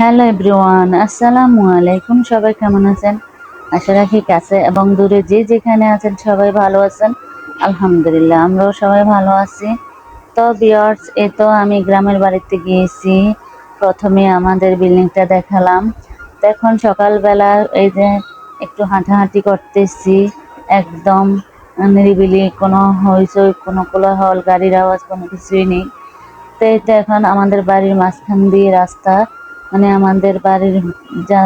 Hello everyone আসসালামু আলাইকুম সবাই কেমন আছেন? আশা রাখি কাছে এবং দূরে যে যেখানে আছেন সবাই ভালো আছেন। আলহামদুলিল্লাহ, আমরাও সবাই ভালো আছি। তো বিয়ার্স এ তো আমি গ্রামের বাড়িতে গিয়েছি। প্রথমে আমাদের বিল্ডিংটা দেখালাম। এখন সকালবেলা এই যে একটু হাঁটাহাঁটি করতেছি। একদম নিরিবিলি, কোনো হইচই, কোনো কোলাহল, গাড়ির আওয়াজ কোনো কিছুই নেই। তো এটা এখন আমাদের বাড়ির মাঝখান দিয়ে রাস্তা। মানে আমাদের বাড়ির যা,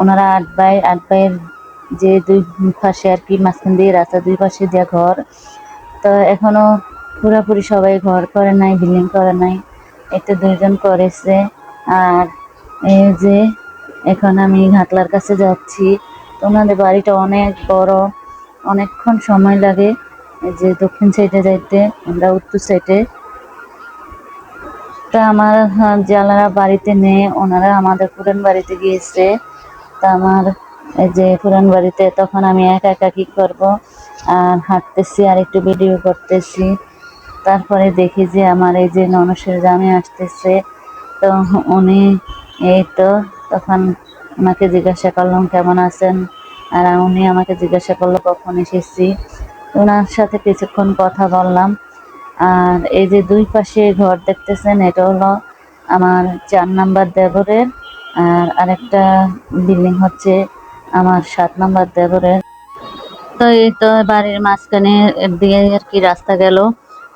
ওনারা আট ভাই, আট ভাইয়ের যে দুই পাশে আর কি মাঝখান দিয়ে রাস্তা, দুই পাশে দেওয়া ঘর, তো এখনও পুরোপুরি সবাই ঘর করে নাই বিল্ডিং করে নাই। এটা দুইজন করেছে। আর এই যে এখন আমি ঘাটলার কাছে যাচ্ছি। তো ওনাদের বাড়িটা অনেক বড়, অনেকক্ষণ সময় লাগে যে দক্ষিণ সাইডে যাইতে, আমরা উত্তর সাইডে তা আমার হ্যাঁ, যারা বাড়িতে নেই ওনারা আমাদের পুরান বাড়িতে গিয়েছে। তা আমার এই যে পুরান বাড়িতে তখন আমি একা একা কি করব? আর হাঁটতেছি আর একটু ভিডিও করতেছি। তারপরে দেখি যে আমার এই যে ননসের জামে আসতেছে। তো উনি এই তো তখন ওনাকে জিজ্ঞাসা করলাম কেমন আছেন? আর উনি আমাকে জিজ্ঞাসা করল কখন এসেছি? ওনার সাথে কিছুক্ষণ কথা বললাম। আর এই যে দুই পাশে ঘর দেখতেছেন, এটা হলো আমার চার নাম্বার দেবরের, আর আরেকটা বিল্ডিং হচ্ছে আমার সাত নাম্বার দেবরের। তো এই তো বাড়ির মাঝখানে দিয়ে আর কি রাস্তা গেল।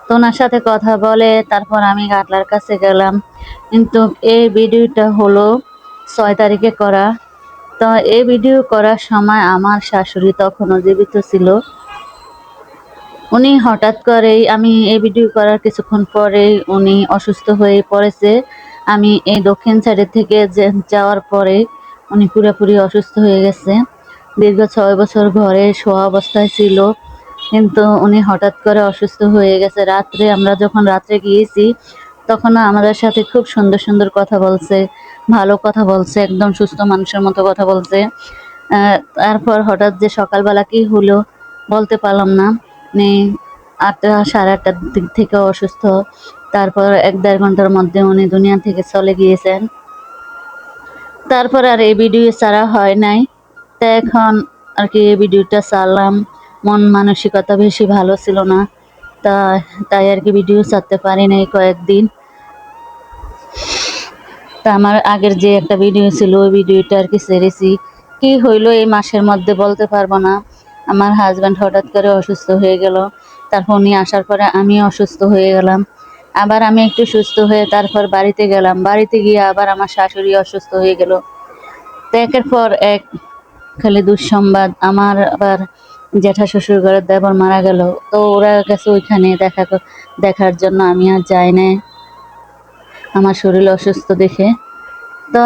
তো ওনার সাথে কথা বলে, তারপর আমি গাটলার কাছে গেলাম। কিন্তু এই ভিডিওটা হলো ছয় তারিখে করা। তো এই ভিডিও করার সময় আমার শাশুড়ি তখনও জীবিত ছিল। উনি হঠাৎ করেই আমি এই ভিডিও করার কিছুক্ষণ পরেই উনি অসুস্থ হয়ে পড়েছে। আমি এই দক্ষিণ সাইডের থেকে যাওয়ার পরে উনি পুরোপুরি অসুস্থ হয়ে গেছে। দীর্ঘ ছয় বছর ঘরে শোয়া অবস্থায় ছিল। কিন্তু উনি হঠাৎ করে অসুস্থ হয়ে গেছে। রাত্রে আমরা যখন রাত্রে গিয়েছি, তখন আমাদের সাথে খুব সুন্দর সুন্দর কথা বলছে, ভালো কথা বলছে, একদম সুস্থ মানুষের মতো কথা বলছে। তারপর হঠাৎ যে সকালবেলা কি হলো বলতে পারলাম না। মানে আটটা, সাড়ে আটটার দিক থেকে অসুস্থ। তারপর এক দেড় ঘণ্টার মধ্যে উনি দুনিয়া থেকে চলে গিয়েছেন। তারপর আর এই ভিডিও ছাড়া হয় নাই। তো এখন আর কি এই ভিডিওটা ছাড়লাম মন মানসিকতা বেশি ভালো ছিল না। তা, তাই আর কি ভিডিও ছাড়তে পারি নাই কয়েকদিন। তা আমার আগের যে একটা ভিডিও ছিল, ওই ভিডিওটা আর কি ছেড়েছি। কি হইল এই মাসের মধ্যে বলতে পারব না। আমার হাজব্যান্ড হঠাৎ করে অসুস্থ হয়ে গেল। তারপর উনি আসার পরে আমি অসুস্থ হয়ে গেলাম। আবার আমি একটু সুস্থ হয়ে তারপর বাড়িতে গেলাম। বাড়িতে গিয়ে আবার আমার শাশুড়ি অসুস্থ হয়ে গেল। তো একের পর এক খালি দুঃসংবাদ। আমার আবার জ্যাঠা শ্বশুর ঘরের দেবর মারা গেল। তো ওরা গেছে ওইখানে দেখা দেখার জন্য। আমি আর যাই না আমার শরীর অসুস্থ দেখে। তো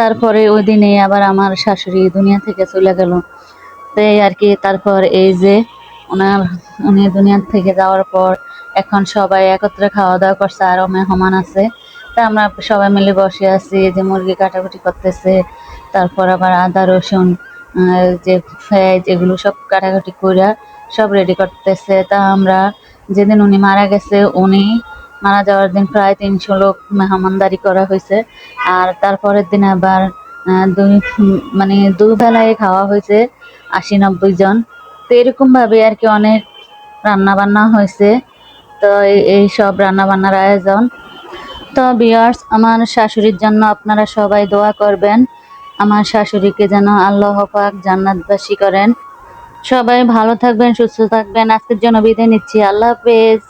তারপরে ওই দিনে আবার আমার শাশুড়ি দুনিয়া থেকে চলে গেল। তো এই আর কি তারপর এই যে ওনার, উনি দুনিয়ার থেকে যাওয়ার পর এখন সবাই একত্রে খাওয়া দাওয়া করছে আরও মেহমান আছে। তা আমরা সবাই মিলে বসে আছি যে মুরগি কাটাকুটি করতেছে, তারপর আবার আদা, রসুন যে পেঁয়াজ এগুলো সব কাটাকুটি করে সব রেডি করতেছে। তা আমরা যেদিন উনি মারা গেছে, উনি মারা যাওয়ার দিন প্রায় তিনশো লোক মেহমানদারি করা হয়েছে আর তারপরের দিন আবার দুই মানে দুবেলায় খাওয়া হয়েছে আশি নব্বই জন। তো এরকম ভাবে আর কি অনেক রান্না বান্না হয়েছে। তো এই- সব রান্না বান্নার আয়োজন। তো বিয়ার্স আমার শাশুড়ির জন্য আপনারা সবাই দোয়া করবেন। আমার শাশুড়িকে যেন আল্লাহ পাক জান্নাতবাসী করেন। সবাই ভালো থাকবেন, সুস্থ থাকবেন। আজকের জন্য বিদায় নিচ্ছি। আল্লাহ হাফেজ।